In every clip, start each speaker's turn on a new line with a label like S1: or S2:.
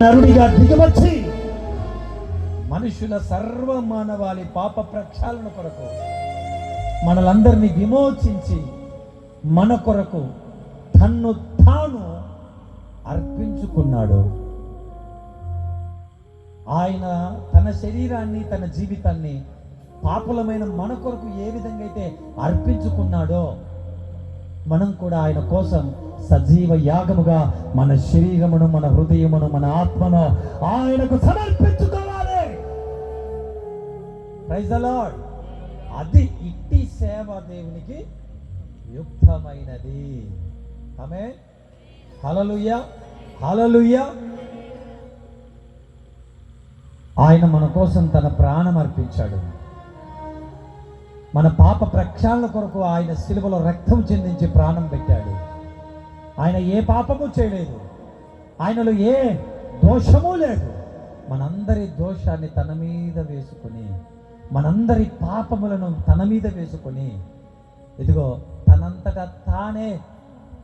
S1: నరుడిగా దిగవచ్చి మనుషుల సర్వ మానవాళి పాప ప్రక్షాళన కొరకు మనలందరినీ విమోచించి మన కొరకు తన్ను తాను అర్పించుకున్నాడు. ఆయన తన శరీరాన్ని తన జీవితాన్ని పాపులమైన మన కొరకు ఏ విధంగా అయితే అర్పించుకున్నాడో మనం కూడా ఆయన కోసం సజీవ యాగముగా మన శరీరమును మన హృదయమును మన ఆత్మను ఆయనకు సమర్పించుకోవాలి. అది ఇట్టి సేవ దేవునికి యుక్తమైనది. ఆమె హలలుయ హలలుయ ఆయన మన కోసం తన ప్రాణం అర్పించాడు. మన పాప ప్రక్షాళన కొరకు ఆయన శిలువలో రక్తం చెందించి ప్రాణం పెట్టాడు. ఆయన ఏ పాపము చేయలేదు. ఆయనలో ఏ దోషము లేదు. మనందరి దోషాన్ని తన మీద వేసుకుని మనందరి పాపములను తన మీద వేసుకొని ఇదిగో తనంతటా తానే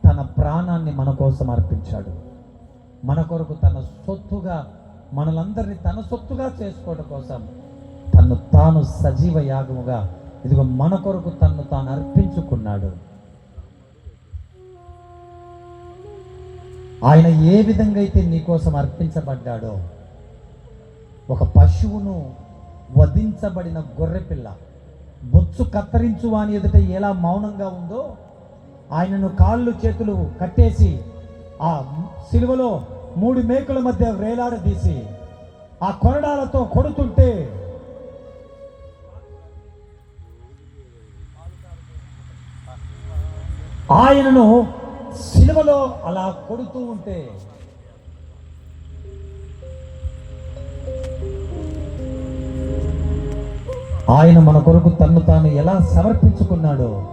S1: తన ప్రాణాన్ని మన కోసం అర్పించాడు. మన కొరకు తన సొత్తుగా మనలందరినీ తన సొత్తుగా చేసుకోవడం కోసం తను తాను సజీవ యాగముగా ఇదిగో మన కొరకు తను తాను అర్పించుకున్నాడు. ఆయన ఏ విధంగా అయితే నీకోసం అర్పించబడ్డాడో ఒక పశువును వధించబడిన గొర్రెపిల్ల బొచ్చు కత్తిరించు వాని ఎదుట ఎలా మౌనంగా ఉందో ఆయనను కాళ్ళు చేతులు కట్టేసి ఆ సిలువలో మూడు మేకుల మధ్య వేలాడదీసి ఆ కొరడాలతో కొడుతుంటే ఆయనను సిలువలో అలా కొడుతూ ఉంటే. ఆయన మన కొరకు తన్ను తాను ఎలా సమర్పించుకున్నాడో.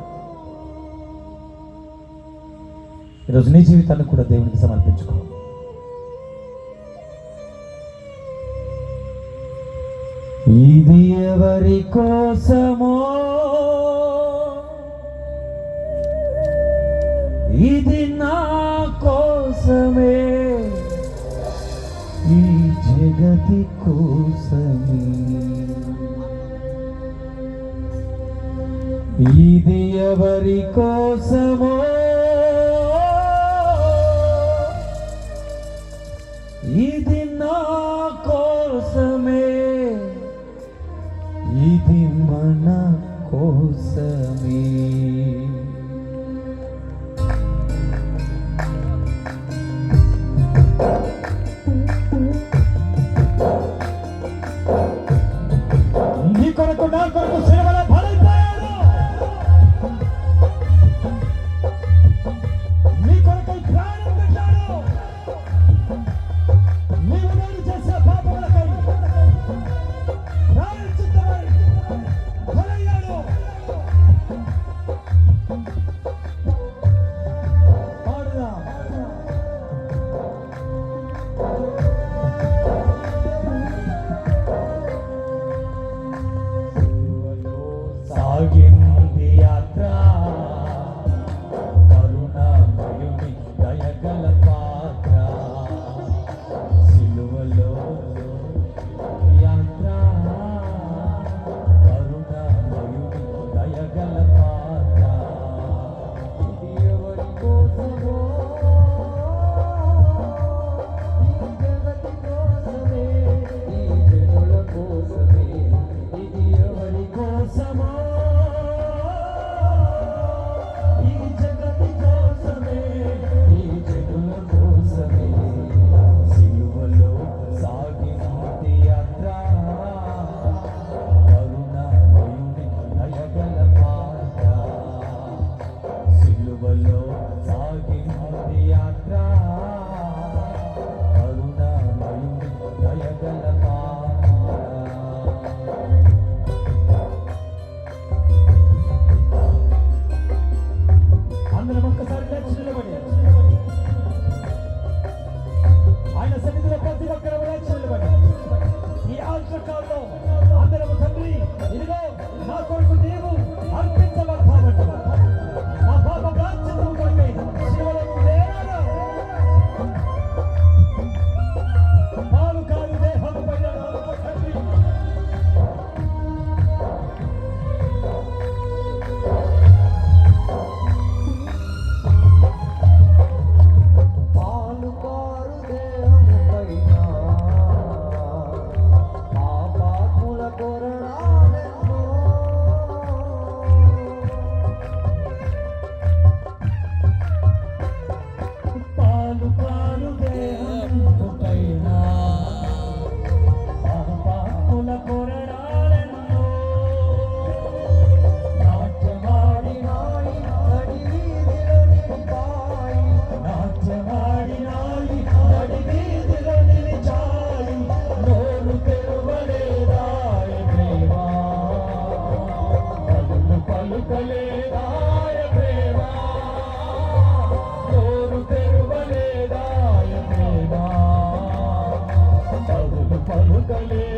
S1: ఈరోజు నీ జీవితాన్ని కూడా దేవునికి సమర్పించుకో. ఇది ఎవరి కోసమో నా కోసమే. ఈ జగతి కోసమే. ఇది ఎవరి కోసమో? ఇది నా కోసమే. ఇది మన కోసమే. పలుకలేదాయ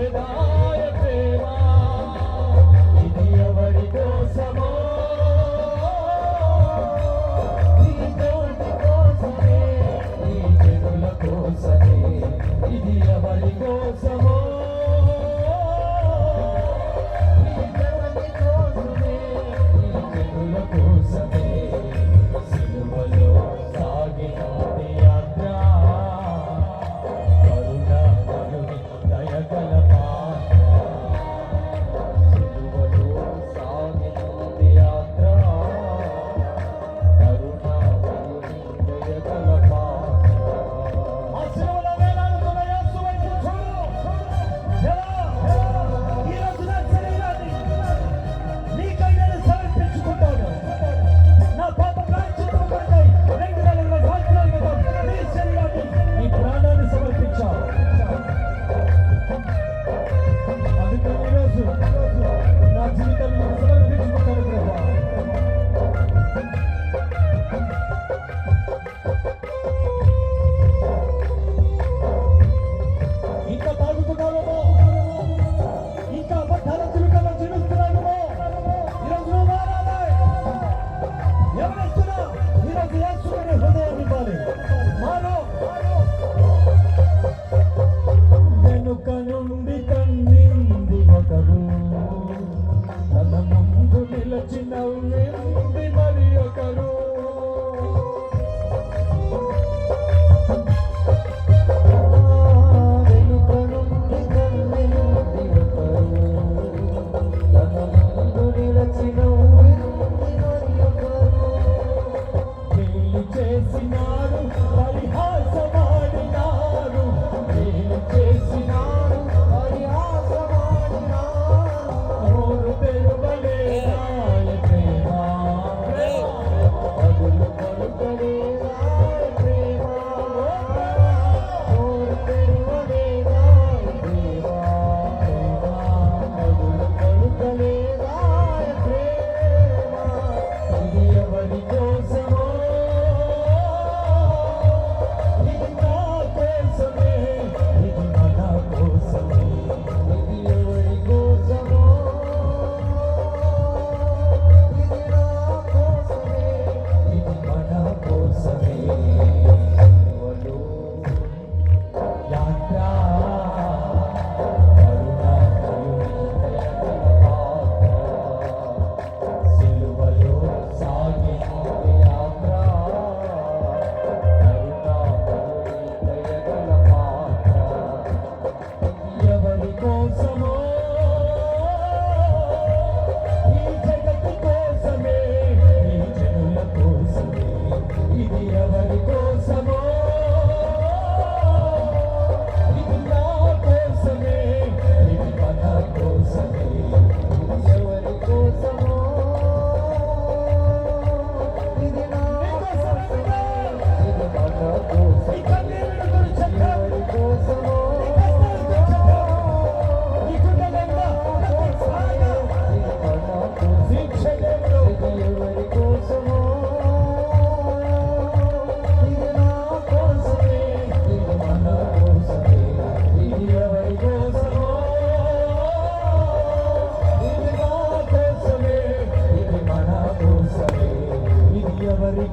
S1: Thank you.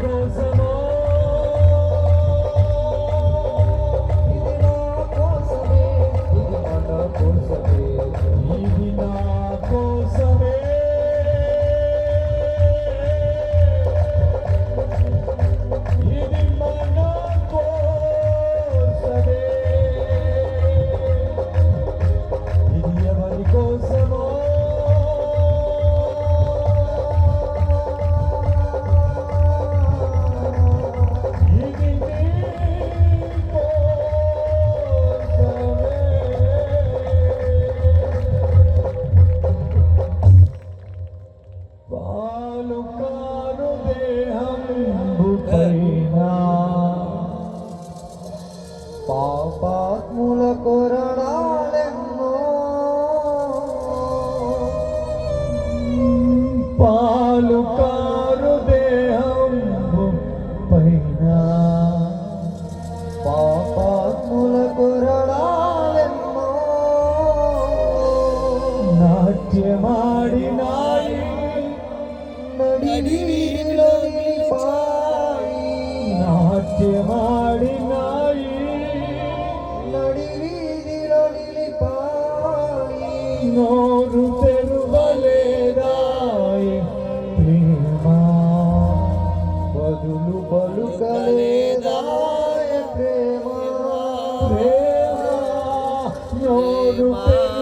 S1: ఎవరి కోసమో నాట్యమాడినాయి
S2: నడి వీధిలో నిలిపాయి
S1: నాట్యమాడినాయి
S2: నడి వీధిలో నిలిపాయి
S1: నోరు తెరువలేదాయి ప్రేమ
S2: బదులు పలుకలేదాయ ప్రేమ
S1: ప్రేమ నోరు తెరువలేదాయి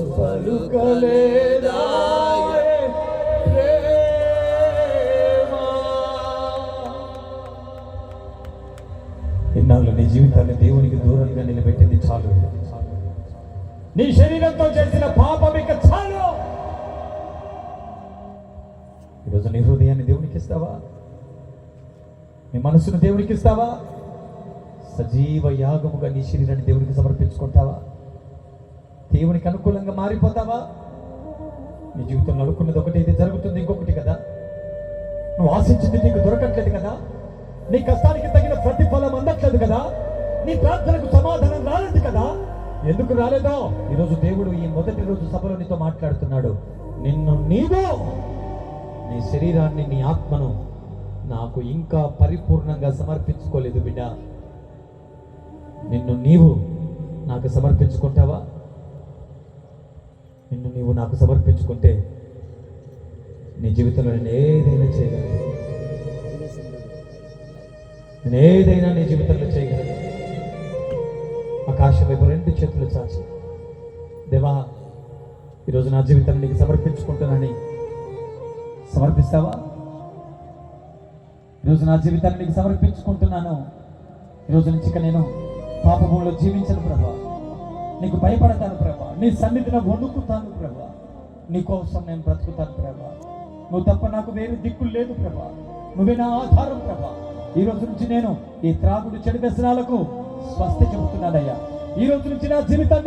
S2: బదులు
S1: ఇన్నాళ్ళు నీ జీవితాన్ని దేవునికి దూరంగా నిలబెట్టింది చాలు. నీ శరీరంతో చేసిన పాపం ఇక చాలు. ఈరోజు నీ హృదయాన్ని దేవునికి ఇస్తావా? నీ మనసును దేవునికి ఇస్తావా? సజీవ యాగముగా నీ శరీరాన్ని దేవునికి సమర్పించుకుంటావా? దేవునికి అనుకూలంగా మారిపోతావా? నీ జీవితంలో అనుకున్నది ఒకటి ఇది జరుగుతుంది ఇంకొకటి కదా. నువ్వు ఆశించింది నీకు దొరకట్లేదు కదా. నీ కష్టానికి తగిన ప్రతిఫలం అందట్లేదు కదా. నీ ప్రార్థనకు సమాధానం రాలేదు కదా. ఎందుకు రాలేదో? ఈరోజు దేవుడు ఈ మొదటి రోజు సభలో నీతో మాట్లాడుతున్నాడు. నిన్ను నీవు నీ శరీరాన్ని నీ ఆత్మను నాకు ఇంకా పరిపూర్ణంగా సమర్పించుకోలేదు బిడ్డ. నిన్ను నీవు నాకు సమర్పించుకుంటావా? నిన్ను నీవు నాకు సమర్పించుకుంటే నీ జీవితంలో నేను ఏదైనా చేయగలను. నేను ఏదైనా నీ జీవితంలో చేయగలను. ఆకాశం వైపు రెండు చేతులు చాచి దేవా ఈరోజు నా జీవితాన్ని నీకు సమర్పించుకుంటానని సమర్పిస్తావా? ఈరోజు నా జీవితాన్ని నీకు సమర్పించుకుంటున్నాను. ఈరోజు నుంచి ఇక నేను పాపభూమిలో జీవించను ప్రభా. నీకు భయపడతాను ప్రభా. నీ సన్నిధిలో వణుకుతాను ప్రభా. నీ కోసం నేను బ్రతుకుతాను ప్రభా. నువ్వు తప్ప నాకు వేరే దిక్కులు లేదు ప్రభా. నువ్వే నా ఆధారం ప్రభా. ఈ రోజు నుంచి నేను ఈ త్రాగుడు చెడు వ్యసనాలకు స్వస్తి చెబుతున్నానయ్యా. ఈ రోజు నుంచి నా జీవితాన్ని